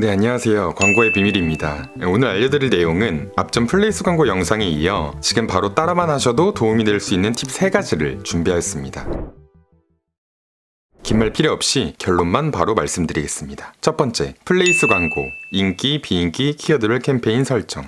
네, 안녕하세요. 광고의 비밀입니다. 오늘 알려드릴 내용은 앞전 플레이스 광고 영상에 이어 지금 바로 따라만 하셔도 도움이 될 수 있는 팁 3가지를 준비하였습니다. 긴 말 필요 없이 결론만 바로 말씀드리겠습니다. 첫 번째, 플레이스 광고, 인기, 비인기, 키워드별 캠페인 설정.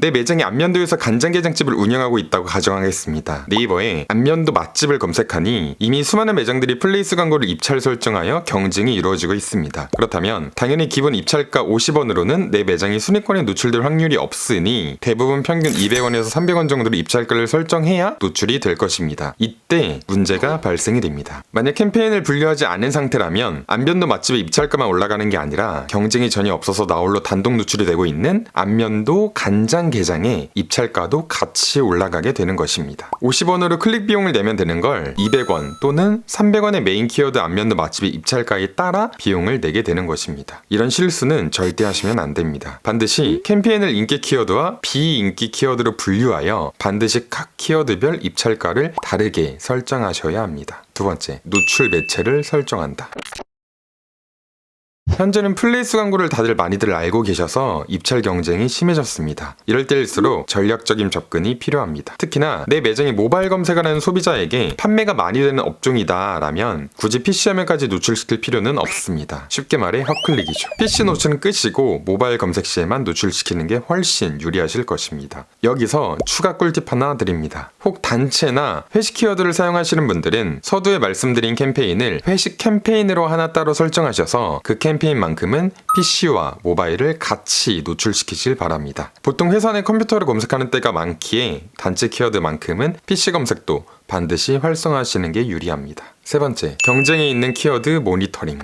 내 매장이 안면도에서 간장게장집을 운영하고 있다고 가정하겠습니다. 네이버에 안면도 맛집을 검색하니 이미 수많은 매장들이 플레이스 광고를 입찰 설정하여 경쟁이 이루어지고 있습니다. 그렇다면 당연히 기본 입찰가 50원으로는 내 매장이 순위권에 노출될 확률이 없으니 대부분 평균 200원에서 300원 정도로 입찰가를 설정해야 노출이 될 것입니다. 이때 문제가 발생이 됩니다. 만약 캠페인을 분류하지 않은 상태라면 안면도 맛집의 입찰가만 올라가는 게 아니라 경쟁이 전혀 없어서 나홀로 단독 노출이 되고 있는 안면도 간장 게장의 입찰가도 같이 올라가게 되는 것입니다. 50원으로 클릭 비용을 내면 되는 걸 200원 또는 300원의 메인 키워드 안면도 맛집의 입찰가에 따라 비용을 내게 되는 것입니다. 이런 실수는 절대 하시면 안 됩니다. 반드시 캠페인을 인기 키워드와 비인기 키워드로 분류하여 반드시 각 키워드별 입찰가를 다르게 설정하셔야 합니다. 두 번째, 노출 매체를 설정한다. 현재는 플레이스 광고를 다들 많이들 알고 계셔서 입찰 경쟁이 심해졌습니다. 이럴 때일수록 전략적인 접근이 필요합니다. 특히나 내 매장에 모바일 검색을 하는 소비자에게 판매가 많이 되는 업종이다라면 굳이 PC 화면까지 노출시킬 필요는 없습니다. 쉽게 말해 헛클릭이죠. PC 노출은 끝이고 모바일 검색 시에만 노출시키는 게 훨씬 유리하실 것입니다. 여기서 추가 꿀팁 하나 드립니다. 혹 단체나 회식 키워드를 사용하시는 분들은 서두에 말씀드린 캠페인을 회식 캠페인으로 하나 따로 설정하셔서 그 캠페인 만큼은 PC와 모바일을 같이 노출시키실 바랍니다. 보통 회사 내 컴퓨터를 검색하는 때가 많기에 단체 키워드만큼은 PC 검색도 반드시 활성화하시는 게 유리합니다. 세 번째, 경쟁에 있는 키워드 모니터링.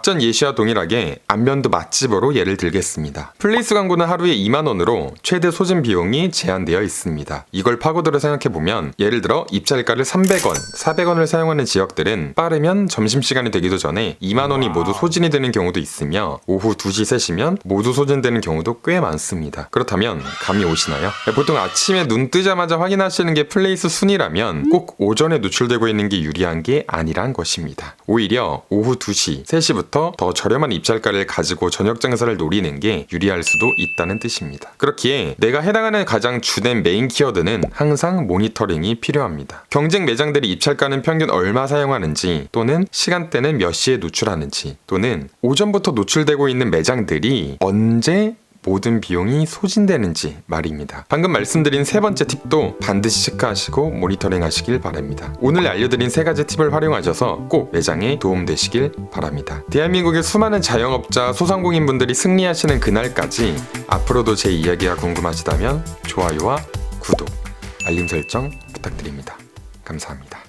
앞전 예시와 동일하게 안면도 맛집으로 예를 들겠습니다. 플레이스 광고는 하루에 2만원으로 최대 소진 비용이 제한되어 있습니다. 이걸 파고들어 생각해보면 예를 들어 입찰가를 300원, 400원을 사용하는 지역들은 빠르면 점심시간이 되기도 전에 2만원이 모두 소진이 되는 경우도 있으며 오후 2시, 3시면 모두 소진되는 경우도 꽤 많습니다. 그렇다면 감이 오시나요? 보통 아침에 눈 뜨자마자 확인하시는 게 플레이스 순위라면 꼭 오전에 노출되고 있는 게 유리한 게 아니란 것입니다. 오히려 오후 2시, 3시부터 더 저렴한 입찰가를 가지고 저녁 장사를 노리는 게 유리할 수도 있다는 뜻입니다. 그렇기에 내가 해당하는 가장 주된 메인 키워드는 항상 모니터링이 필요합니다. 경쟁 매장들이 입찰가는 평균 얼마 사용하는지 또는 시간대는 몇 시에 노출하는지 또는 오전부터 노출되고 있는 매장들이 언제 모든 비용이 소진되는지 말입니다. 방금 말씀드린 세 번째 팁도 반드시 체크하시고 모니터링 하시길 바랍니다. 오늘 알려드린 세 가지 팁을 활용하셔서 꼭 매장에 도움되시길 바랍니다. 대한민국의 수많은 자영업자, 소상공인분들이 승리하시는 그날까지 앞으로도 제 이야기가 궁금하시다면 좋아요와 구독, 알림 설정 부탁드립니다. 감사합니다.